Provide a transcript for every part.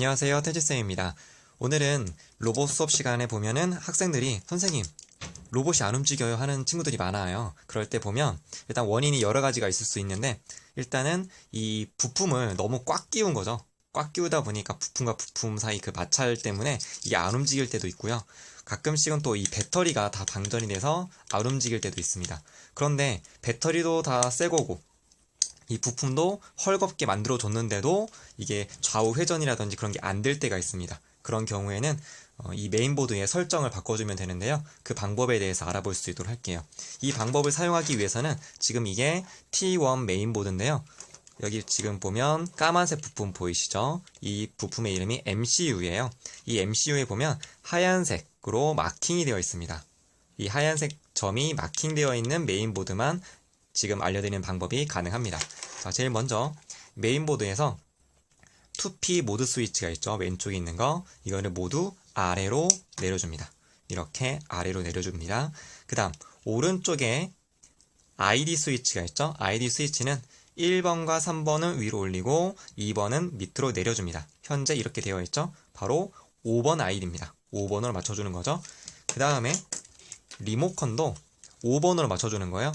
안녕하세요. 태지쌤입니다. 오늘은 로봇 수업 시간에 보면은 학생들이 선생님, 로봇이 안 움직여요 하는 친구들이 많아요. 그럴 때 보면 일단 원인이 여러 가지가 있을 수 있는데 일단은 이 부품을 너무 꽉 끼운 거죠. 꽉 끼우다 보니까 부품과 부품 사이 그 마찰 때문에 이게 안 움직일 때도 있고요. 가끔씩은 또 이 배터리가 다 방전이 돼서 안 움직일 때도 있습니다. 그런데 배터리도 다 새 거고 이 부품도 헐겁게 만들어 줬는데도 이게 좌우 회전이라든지 그런 게 안 될 때가 있습니다. 그런 경우에는 어, 이 메인보드의 설정을 바꿔주면 되는데요. 그 방법에 대해서 알아볼 수 있도록 할게요. 이 방법을 사용하기 위해서는 지금 이게 T1 메인보드인데요. 여기 지금 보면 까만색 부품 보이시죠? 이 부품의 이름이 MCU예요. 이 MCU에 보면 하얀색으로 마킹이 되어 있습니다. 이 하얀색 점이 마킹되어 있는 메인보드만 지금 알려드리는 방법이 가능합니다. 자, 제일 먼저 메인보드에서 2P 모드 스위치가 있죠. 왼쪽에 있는 거. 이거를 모두 아래로 내려줍니다. 이렇게 아래로 내려줍니다. 그 다음 오른쪽에 ID 스위치가 있죠. ID 스위치는 1번과 3번은 위로 올리고 2번은 밑으로 내려줍니다. 현재 이렇게 되어 있죠. 바로 5번 아이디입니다. 5번으로 맞춰주는 거죠. 그 다음에 리모컨도 5번으로 맞춰주는 거예요.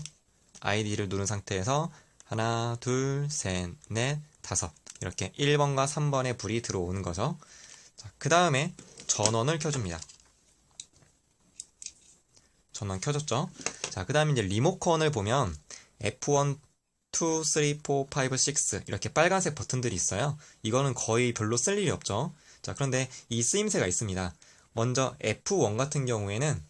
아이디를 누른 상태에서 하나, 둘, 셋, 넷, 다섯 이렇게 1번과 3번의 불이 들어오는 거죠. 그 다음에 전원을 켜줍니다. 전원 켜졌죠? 자, 그 다음에 이제 리모컨을 보면 F1, 2, 3, 4, 5, 6 이렇게 빨간색 버튼들이 있어요. 이거는 거의 별로 쓸 일이 없죠. 자, 그런데 이 쓰임새가 있습니다. 먼저 F1 같은 경우에는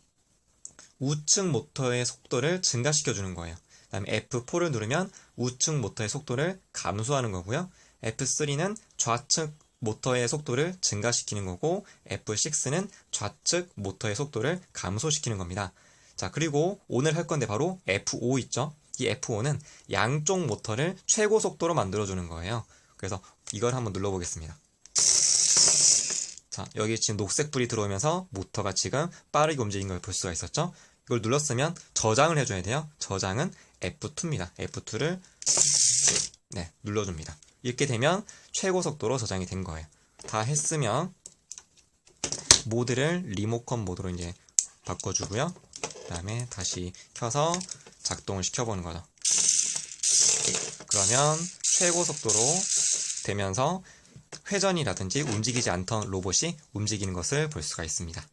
우측 모터의 속도를 증가시켜 주는 거예요. 그다음에 F4를 누르면 우측 모터의 속도를 감소하는 거고요. F3는 좌측 모터의 속도를 증가시키는 거고 F6는 좌측 모터의 속도를 감소시키는 겁니다. 자, 그리고 오늘 할 건데 바로 F5 있죠? 이 F5는 양쪽 모터를 최고 속도로 만들어 주는 거예요. 그래서 이걸 한번 눌러 보겠습니다. 자, 여기 지금 녹색 불이 들어오면서 모터가 지금 빠르게 움직이는 걸볼 수가 있었죠? 이걸 눌렀으면 저장을 해줘야 돼요. 저장은 F2입니다. F2를 네, 눌러줍니다. 이렇게 되면 최고 속도로 저장이 된 거예요. 다 했으면 모드를 리모컨 모드로 이제 바꿔주고요. 그 다음에 다시 켜서 작동을 시켜보는 거죠. 그러면 최고 속도로 되면서 회전이라든지 움직이지 않던 로봇이 움직이는 것을 볼 수가 있습니다.